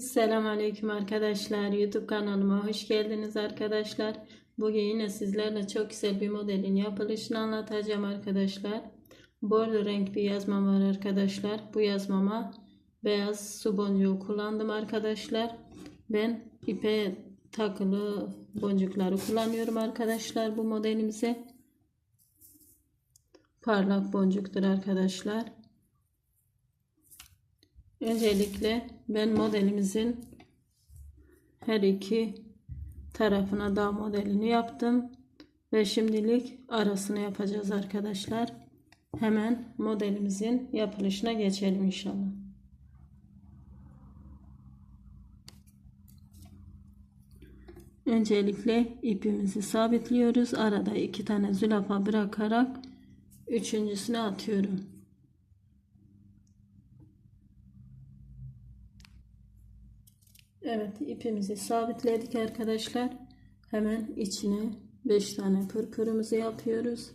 Selamünaleyküm arkadaşlar. YouTube kanalıma hoş geldiniz arkadaşlar. Bugün yine sizlerle çok güzel bir modelin yapılışını anlatacağım arkadaşlar. Bordo renk bir yazmam var arkadaşlar. Bu yazmama beyaz su boncuğu kullandım arkadaşlar. Ben ipe takılı boncukları kullanıyorum arkadaşlar bu modelimize. Parlak boncuktur arkadaşlar. Öncelikle ben modelimizin her iki tarafına dağ modelini yaptım. Ve şimdilik arasını yapacağız arkadaşlar. Hemen modelimizin yapılışına geçelim inşallah. Öncelikle ipimizi sabitliyoruz. Arada iki tane zülafa bırakarak üçüncüsünü atıyorum. Evet ipimizi sabitledik arkadaşlar. Hemen içine 5 tane pırpırımızı yapıyoruz.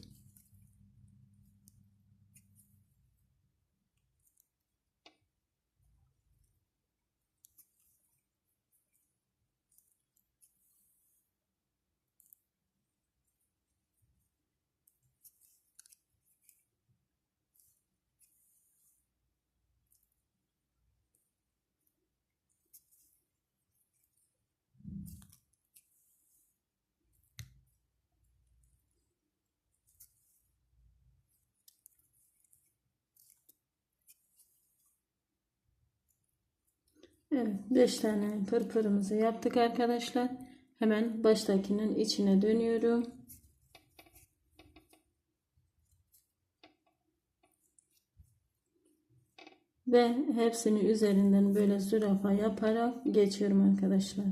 Evet 5 tane pırpırımızı yaptık arkadaşlar. Hemen baştakinin içine dönüyorum. Ve hepsini üzerinden böyle zürafa yaparak geçiyorum arkadaşlar.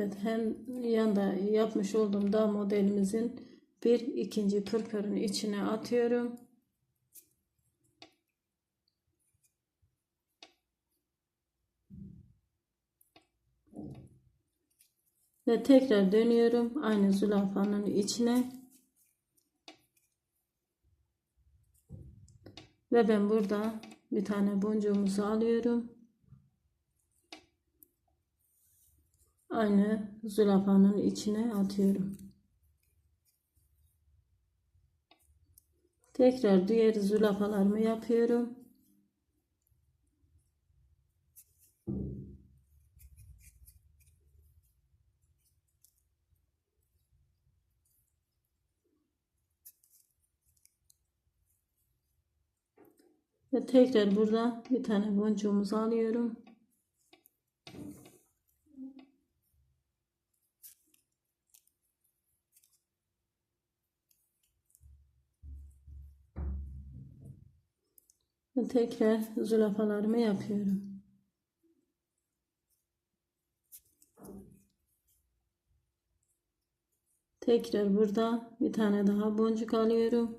Evet hem yanda yapmış olduğum dağ modelimizin bir ikinci pırpırın içine atıyorum. Ve tekrar dönüyorum aynı zülafanın içine. Ve ben burada bir tane boncuğumuzu alıyorum. Aynı zülafanın içine atıyorum. Tekrar diğer zülafalarımı yapıyorum. Ve tekrar burada bir tane boncuğumuzu alıyorum. Tekrar zülafalarımı yapıyorum. Tekrar burada bir tane daha boncuk alıyorum.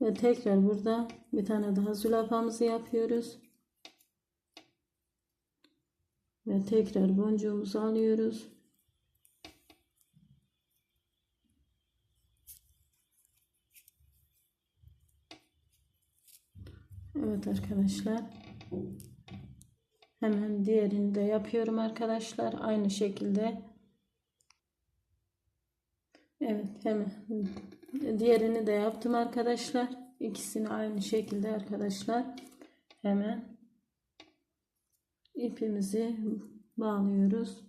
Ve tekrar burada bir tane daha zülafamızı yapıyoruz. Ve tekrar boncuğumuzu alıyoruz. Arkadaşlar. Hemen diğerini de yapıyorum arkadaşlar. Aynı şekilde. Evet hemen diğerini de yaptım arkadaşlar. İkisini aynı şekilde arkadaşlar. Hemen ipimizi bağlıyoruz.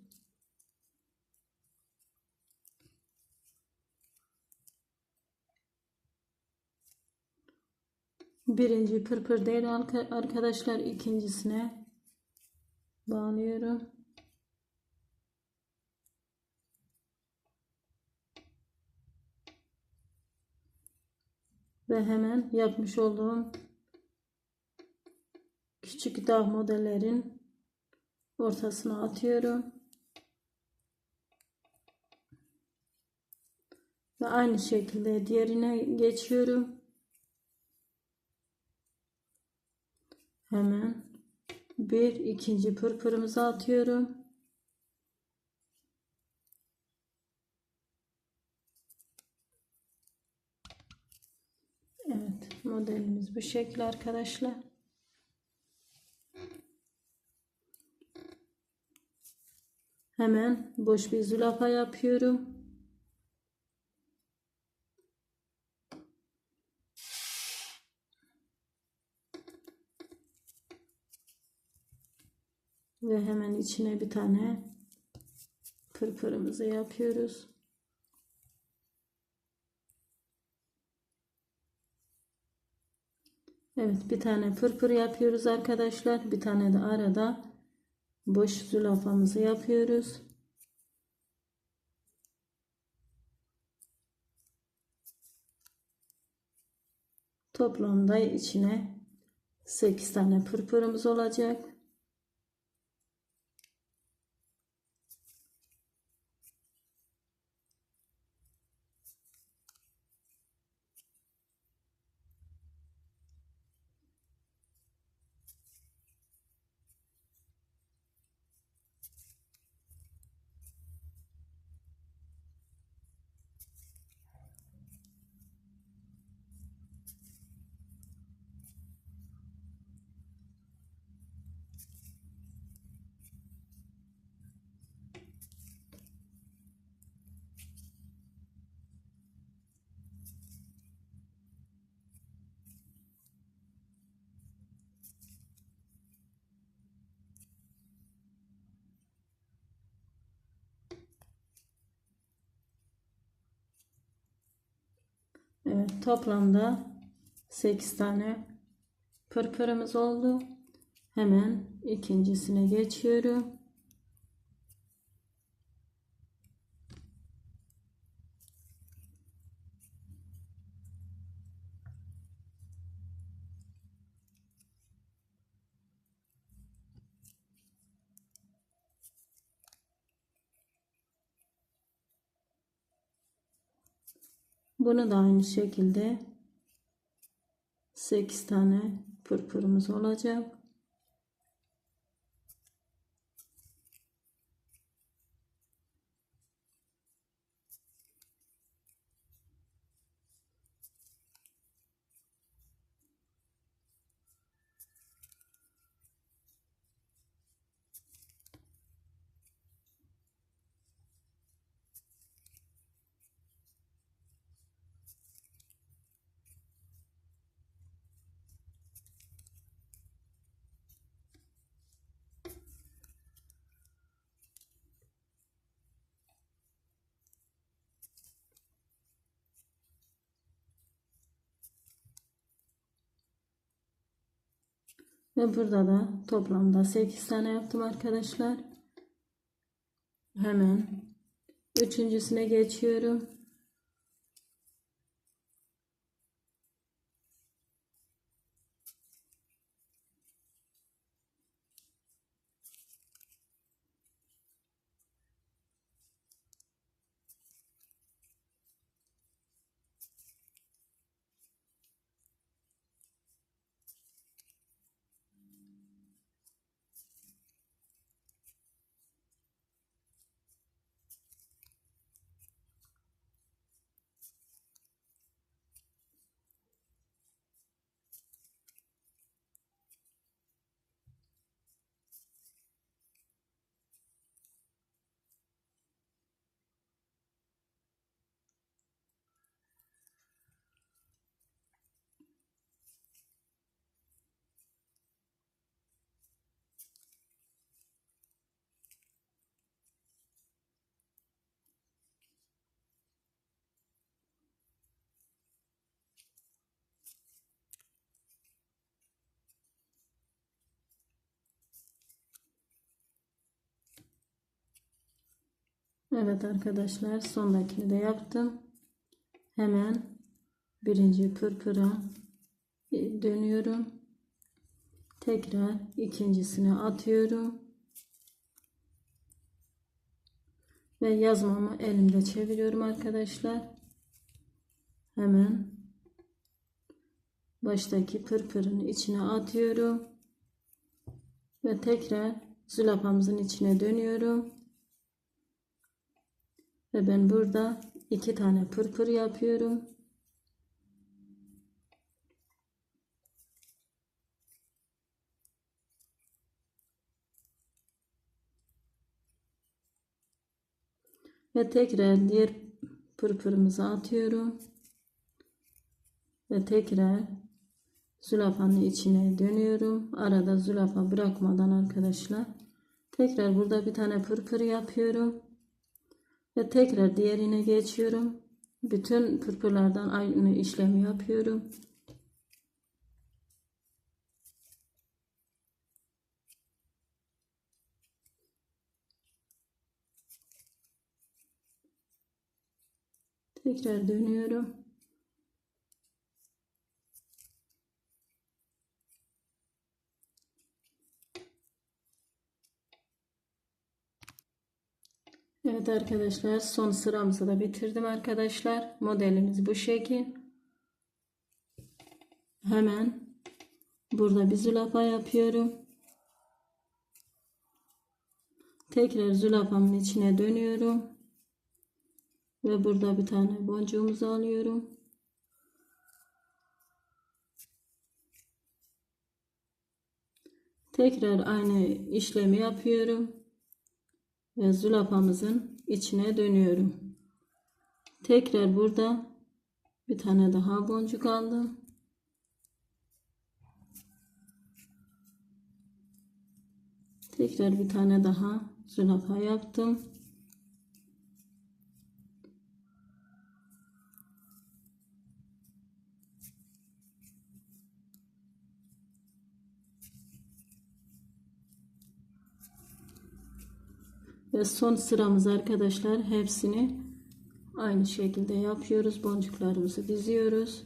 Birinci pırpır değil arkadaşlar ikincisine bağlıyorum. Ve hemen yapmış olduğum küçük dağ modellerin ortasına atıyorum. Ve aynı şekilde diğerine geçiyorum. Hemen bir ikinci pırpırımızı atıyorum. Evet modelimiz bu şekil arkadaşlar. Hemen boş bir zülafa yapıyorum. Ve hemen içine bir tane pırpırımızı yapıyoruz. Evet bir tane pırpır yapıyoruz arkadaşlar. Bir tane de arada boş zülafamızı yapıyoruz. Toplamda içine 8 tane pırpırımız olacak. Evet toplamda 8 tane pırpırımız oldu. Hemen ikincisine geçiyorum. Bunu da aynı şekilde 8 tane pırpırımız olacak. Ve burada da toplamda 8 tane yaptım arkadaşlar. Hemen üçüncüsüne geçiyorum. Evet arkadaşlar sondakini de yaptım. Hemen birinci pırpıra dönüyorum. Tekrar ikincisine atıyorum. Ve yazmamı elimde çeviriyorum arkadaşlar. Hemen baştaki pırpırın içine atıyorum. Ve tekrar zülafamızın içine dönüyorum. Ve ben burada iki tane pırpır yapıyorum. Ve tekrar diğer pırpırımızı atıyorum. Ve tekrar zülafanın içine dönüyorum. Arada zülafa bırakmadan arkadaşlar. Tekrar burada bir tane pırpır yapıyorum. Ve tekrar diğerine geçiyorum. Bütün pırpırlardan aynı işlemi yapıyorum. Tekrar dönüyorum. Evet arkadaşlar son sıramızı da bitirdim arkadaşlar. Modelimiz bu şekil. Hemen burada bir zülafa yapıyorum. Tekrar zülafamın içine dönüyorum. Ve burada bir tane boncuğumuzu alıyorum. Tekrar aynı işlemi yapıyorum ve zülafamızın içine dönüyorum. Tekrar burada bir tane daha boncuk aldım. Tekrar bir tane daha zülafa yaptım. Ve son sıramız arkadaşlar hepsini aynı şekilde yapıyoruz. Boncuklarımızı diziyoruz.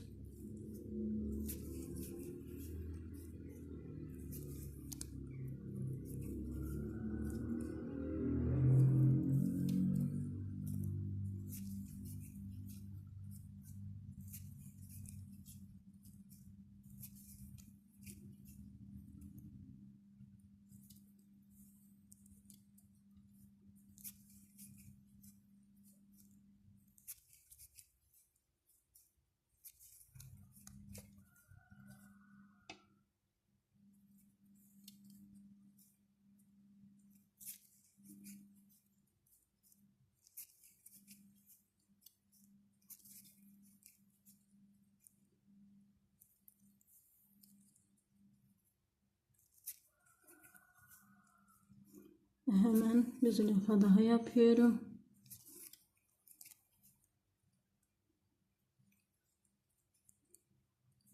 Hemen bir zülafa daha yapıyorum.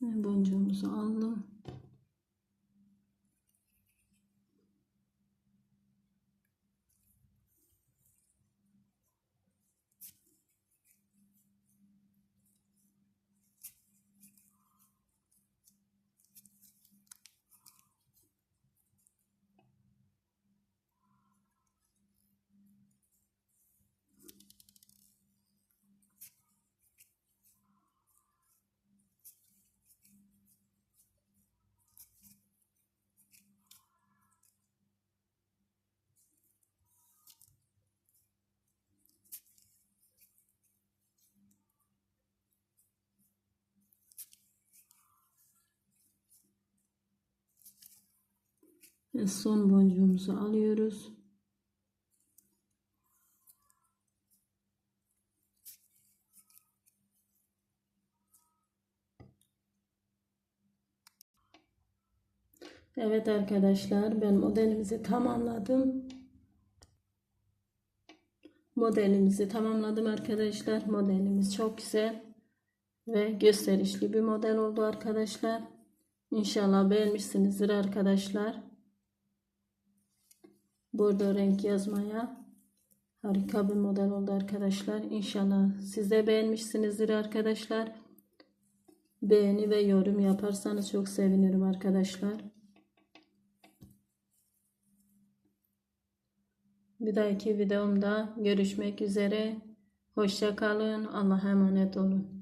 Boncuğumuzu aldım. Ve son boncuğumuzu alıyoruz. Evet arkadaşlar ben modelimizi tamamladım. Modelimizi tamamladım arkadaşlar. Modelimiz çok güzel ve gösterişli bir model oldu arkadaşlar. İnşallah beğenmişsinizdir arkadaşlar. Bordo renk yazmaya harika bir model oldu arkadaşlar. İnşallah siz de beğenmişsinizdir arkadaşlar. Beğeni ve yorum yaparsanız çok sevinirim arkadaşlar. Bir dahaki videomda görüşmek üzere. Hoşça kalın. Allah'a emanet olun.